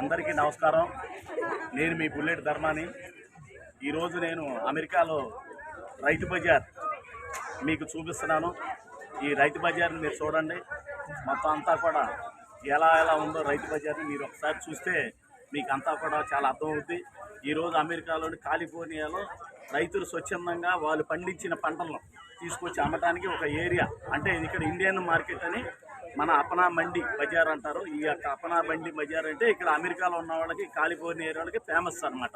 అందరికీ నమస్కారం. నేను మీ బుల్లెట్ ధర్మాని. ఈరోజు నేను అమెరికాలో రైతు బజార్ మీకు చూపిస్తున్నాను. ఈ రైతు బజార్ని మీరు చూడండి. మొత్తం అంతా కూడా ఎలా ఎలా ఉందో రైతు బజార్ని మీరు ఒకసారి చూస్తే మీకు అంతా కూడా చాలా అర్థమవుద్ది ఈరోజు అమెరికాలోని కాలిఫోర్నియాలో రైతులు స్వచ్ఛందంగా వాళ్ళు పండించిన పంటలను తీసుకొచ్చి అమ్మటానికి ఒక ఏరియా అంటే ఇక్కడ ఇండియన్ మార్కెట్ అని మన అపనా మండి బజార్ అంటారు. ఈ యొక్క అపనా మండి బజార్ అంటే ఇక్కడ అమెరికాలో ఉన్న వాళ్ళకి కాలిఫోర్నియా ఏరియా వాళ్ళకి ఫేమస్ అనమాట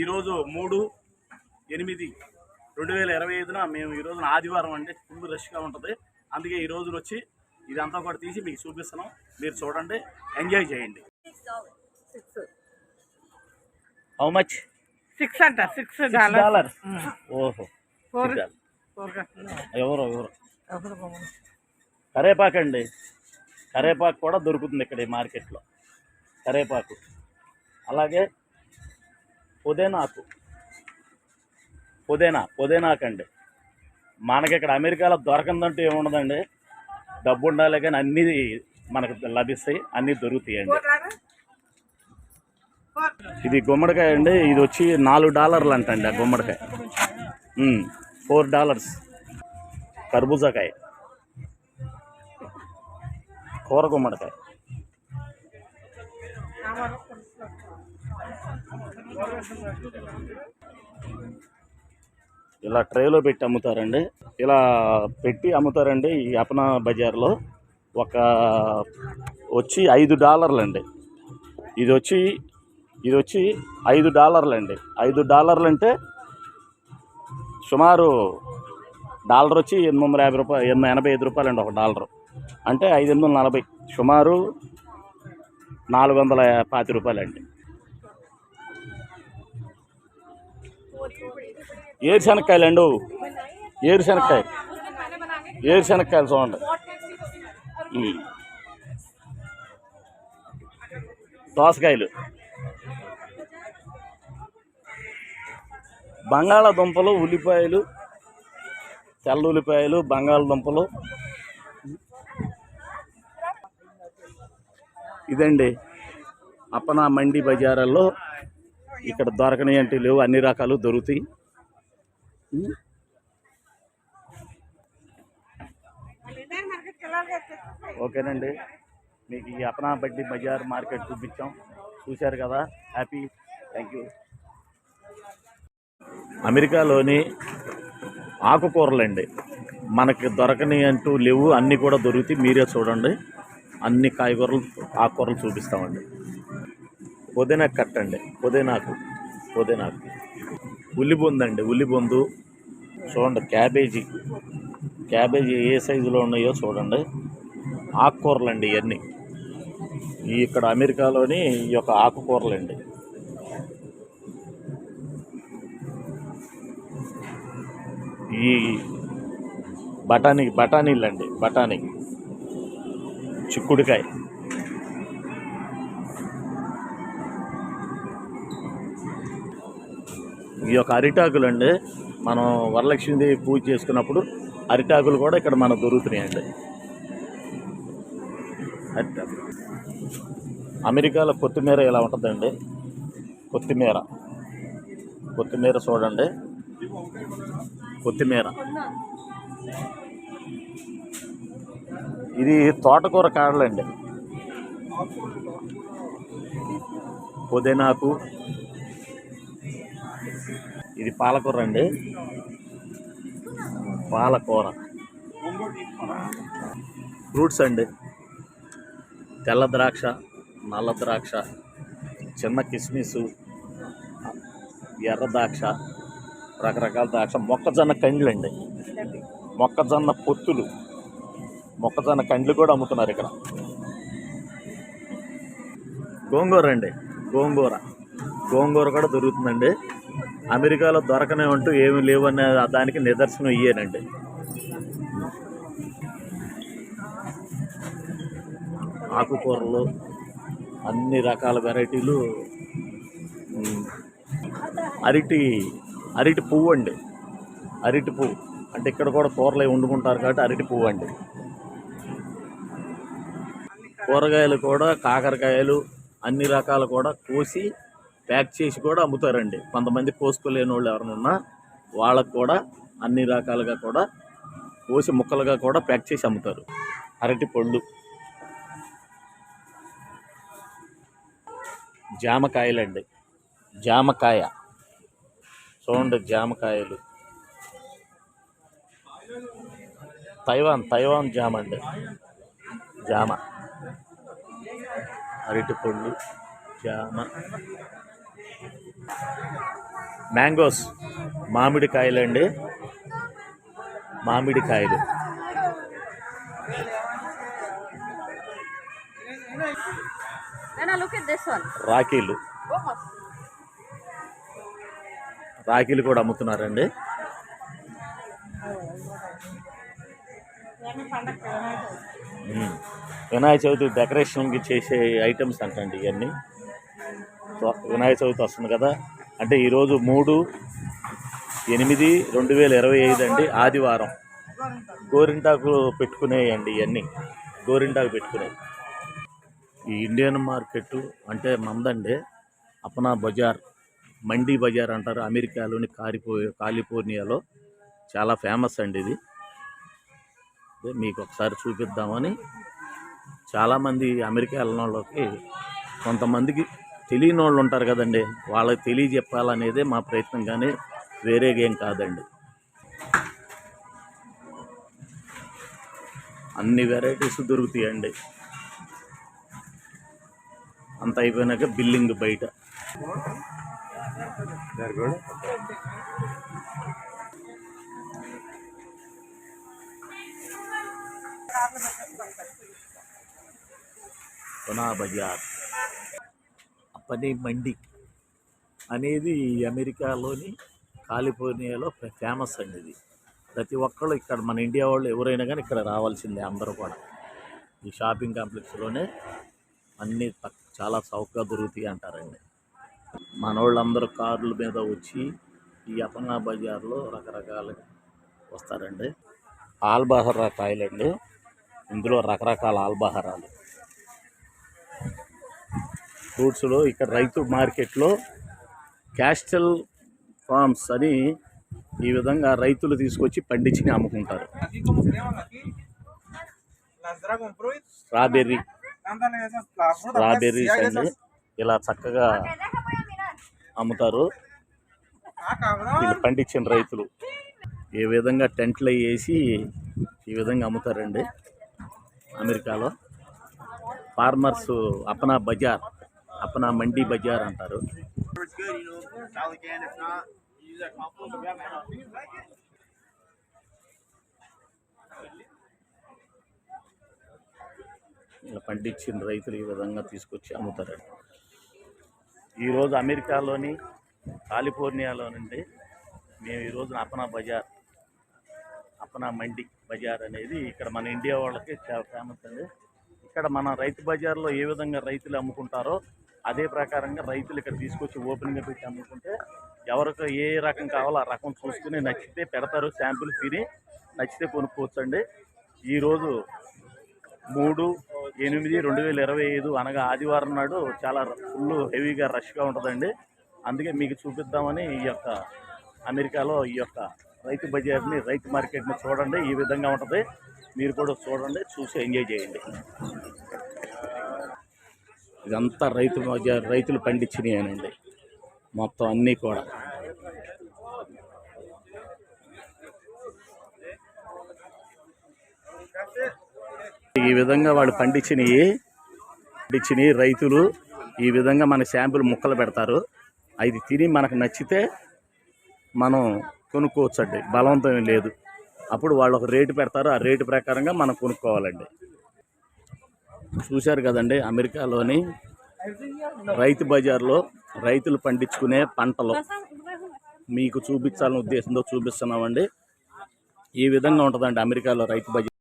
ఈరోజు మూడు ఎనిమిది రెండు వేల ఇరవై ఐదున మేము ఈ రోజున ఆదివారం అండి. ఫుల్ రష్గా ఉంటుంది. అందుకే ఈ రోజున వచ్చి ఇదంతా కూడా తీసి మీకు చూపిస్తున్నాం. మీరు చూడండి. ఎంజాయ్ చేయండి. హౌ మచ్ సిక్స్ అంట. సిక్స్ డాలర్ డాలర్ ఓహో. ఎవరు ఎవరు? కరేపాకు అండి కరేపాకు కూడా దొరుకుతుంది ఇక్కడ ఈ మార్కెట్లో. కరేపాకు. అలాగే పుదీనాకు. పుదీనా పుదీనాకు అండి మనకి ఇక్కడ అమెరికాలో దొరకందంటూ ఏముండదండి? డబ్బు ఉండాలి కానీ అన్నీ మనకు లభిస్తాయి అన్నీ దొరుకుతాయండి. ఇది గుమ్మడికాయ అండి. ఇది వచ్చి నాలుగు డాలర్లు అంటండి ఆ గుమ్మడికాయ. Four dollars. కర్బూజాకాయ. కూర గుమ్మడికాయ. ఇలా ట్రేలో పెట్టి అమ్ముతారండి. ఇలా పెట్టి అమ్ముతారండి ఈ అపనా బజార్లో. ఒక వచ్చి ఐదు డాలర్లు అండి ఇది వచ్చి ఇది వచ్చి ఐదు డాలర్లు అండి ఐదు డాలర్లు అంటే సుమారు డాలర్ వచ్చి ఎనిమిది వందల యాభై రూపాయలు ఎనభై ఐదు రూపాయలు అండి ఒక డాలరు. అంటే ఐదు వందల నలభై. సుమారు నాలుగు వందల పాతి రూపాయలు అండి ఏరుశనక్కాయలు అండి ఏరుశనక్కాయ. ఏరుశనక్కాయలు చూడండి. దోసకాయలు. బంగాళాదుంపలు ఉల్లిపాయలు తెల్ల ఉల్లిపాయలు బంగాళదుంపలు ఇదండి అప్పన మండి బజారాల్లో ఇక్కడ దొరకని అంటే లేవు అన్ని రకాలు దొరుకుతాయి. ఓకేనండి. మీకు ఈ అపనా బడ్డీ బజార్ మార్కెట్ చూపించాం. చూశారు కదా? హ్యాపీ. Thank you. అమెరికాలోని ఆకుకూరలండి. మనకి దొరకని అంటూ లేవు అన్నీ కూడా దొరుకుతాయి. మీరే చూడండి. అన్ని కాయగూరలు ఆకుకూరలు చూపిస్తామండి. పుదీనా కట్టండి. పుదీనాకు పుదీనాకు. ఉల్లిబొందు అండి ఉల్లిబొందు. చూడండి క్యాబేజీ. క్యాబేజీ ఏ సైజులో ఉన్నాయో చూడండి. ఆకుకూరలు అండి ఇవన్నీ ఇక్కడ అమెరికాలోని ఈ యొక్క ఆకుకూరలు అండి ఈ బఠానీ బఠానీలు అండి బఠానీ. చిక్కుడుకాయ ఈ యొక్క అరిటాకులు అండి మనం వరలక్ష్మీదేవి పూజ చేసుకున్నప్పుడు అరిటాకులు కూడా ఇక్కడ మనకు దొరుకుతున్నాయండి. అరిటాకులు. అమెరికాలో కొత్తిమీర ఇలా ఉంటుందండి? కొత్తిమీర. కొత్తిమీర చూడండి. కొత్తిమీర. ఇది తోటకూర కాడలండి. పుదీనాకు. ఇది పాలకూర అండి. పాలకూర. ఫ్రూట్స్ అండి. తెల్ల ద్రాక్ష నల్ల ద్రాక్ష చిన్న కిస్మిస్ ఎర్ర ద్రాక్ష రకరకాల ద్రాక్ష మొక్కజొన్న కండ్లు అండి మొక్కజొన్న పొత్తులు. మొక్కజొన్న కండ్లు కూడా అమ్ముతున్నారు ఇక్కడ. గోంగూర అండి. గోంగూర. గోంగూర కూడా దొరుకుతుందండి. అమెరికాలో దొరకనే అంటూ ఏమి లేవనే దానికి నిదర్శనం ఇయ్యేనండి. ఆకుకూరలు అన్ని రకాల వెరైటీలు అరటి అరటి పువ్వు అండి. అరటి పువ్వు. అంటే ఇక్కడ కూడా కూరలు వండుకుంటారు కాబట్టి అరటి పువ్వు అండి. కూరగాయలు కూడా కాకరకాయలు అన్ని రకాలు కూడా కోసి ప్యాక్ చేసి కూడా అమ్ముతారండి. కొంతమంది కోసుకోలేని వాళ్ళు ఎవరన్నా ఉన్నా వాళ్ళకు కూడా అన్ని రకాలుగా కూడా కోసి ముక్కలుగా కూడా ప్యాక్ చేసి అమ్ముతారు. అరటి పళ్ళు జామకాయలండి. జామకాయ చూడండి జామకాయలు. తైవాన్ తైవాన్ జామ అండి. జామ. అరటి పళ్ళు జామ మ్యాంగోస్ మామిడికాయలండి మామిడికాయలు this one. రాఖీలు Vamos. రాఖీలు కూడా అమ్ముతున్నారండి ఉమ్. వినాయక చవితి డెకరేషన్కి చేసే ఐటమ్స్ అంటండి ఇవన్నీ. వినాయక చవితి వస్తుంది కదా. అంటే ఈరోజు మూడు ఎనిమిది రెండు వేల ఇరవై ఐదు అండి ఆదివారం. గోరింటాకు పెట్టుకునేయండి ఇవన్నీ. గోరింటాకు పెట్టుకునే ఈ ఇండియన్ మార్కెట్ అంటే మందండి. అపనా బజార్ మండీ బజార్ అంటారు. అమెరికాలోని కాలిపో కాలిఫోర్నియాలో. చాలా ఫేమస్ అండి ఇది. మీకు ఒకసారి చూపిద్దామని చాలామంది అమెరికా వెళ్ళిన వాళ్ళకి కొంతమందికి తెలియని వాళ్ళు ఉంటారు కదండి. వాళ్ళకి తెలియజెప్పాలనేదే మా ప్రయత్నం కానీ వేరే ఏం కాదండి. అన్ని వెరైటీస్ దొరుకుతాయండి. అంత అయిపోయినాక బిల్లింగ్ బయట. పునా బజార్. అప్పని మండి అనేది ఈ అమెరికాలోని కాలిఫోర్నియాలో ఫేమస్ అండి ఇది. ప్రతి ఒక్కళ్ళు ఇక్కడ మన ఇండియా వాళ్ళు ఎవరైనా కానీ ఇక్కడ రావాల్సిందే అందరూ కూడా. ఈ షాపింగ్ కాంప్లెక్స్లోనే అన్నీ చాలా చౌకగా దొరుకుతాయి అంటారండి. మన వాళ్ళందరూ కార్ల మీద వచ్చి ఈ అపనా బజార్లో రకరకాలుగా వస్తారండి. ఆల్బహరా కాయలండి ఇందులో రకరకాల ఆల్బహారాలు. ఫ్రూట్స్లో ఇక్కడ రైతు మార్కెట్లో క్యాస్టల్ ఫార్మ్స్ అని ఈ విధంగా రైతులు తీసుకొచ్చి పండించి అమ్ముకుంటారు. స్ట్రాబెర్రీ. స్ట్రాబెర్రీస్ అండి ఇలా చక్కగా అమ్ముతారు. వీళ్ళు పండించిన రైతులు. ఈ విధంగా టెంట్లు వేసి ఈ విధంగా అమ్ముతారండి. అమెరికాలో. ఫార్మర్స్ అపనా బజార్ అపనా మండీ బజార్ అంటారు. ఇలా పండించిన రైతులు ఈ విధంగా తీసుకొచ్చి అమ్ముతారండి ఈరోజు అమెరికాలోని కాలిఫోర్నియాలో నుండి మేము ఈరోజు అపనా బజార్ అపనా మండి బజార్ అనేది ఇక్కడ మన ఇండియా వాళ్ళకి చాలా ఫేమస్ అండి. ఇక్కడ మన రైతు బజార్లో ఏ విధంగా రైతులు అమ్ముకుంటారో అదే ప్రకారంగా రైతులు ఇక్కడ తీసుకొచ్చి ఓపెన్గా పెట్టి అమ్ముకుంటే ఎవరికి ఏ రకం కావాలో ఆ రకం చూసుకుని నచ్చితే పెడతారు శాంపుల్ తిని నచ్చితే కొనుక్కోవచ్చండి. ఈరోజు మూడు ఎనిమిది రెండు వేల ఇరవై ఐదు అనగా ఆదివారం నాడు చాలా ఫుల్ హెవీగా రష్గా ఉంటుందండి. అందుకే మీకు చూపిద్దామని ఈ యొక్క అమెరికాలో ఈ యొక్క రైతు బజార్ని రైతు మార్కెట్ని చూడండి ఈ విధంగా ఉంటుంది. మీరు కూడా చూడండి చూసి ఎంజాయ్ చేయండి. ఇదంతా రైతు బజార్ రైతులు పండించినాయనండి. మొత్తం అన్నీ కూడా. ఈ విధంగా వాళ్ళు పండించినవి పండించినవి రైతులు. ఈ విధంగా మన శాంపుల్ ముక్కలు పెడతారు. అది తిని మనకు నచ్చితే మనం కొనుక్కోవచ్చండి. బలవంతం ఏం లేదు. అప్పుడు వాళ్ళు ఒక రేటు పెడతారు. ఆ రేటు ప్రకారంగా మనం కొనుక్కోవాలండి. చూశారు కదండి అమెరికాలోని రైతు బజార్లో రైతులు పండించుకునే పంటలు. మీకు చూపించాలని ఉద్దేశంతో చూపిస్తున్నామండి. ఈ విధంగా ఉంటుందండి అమెరికాలో రైతు బజార్.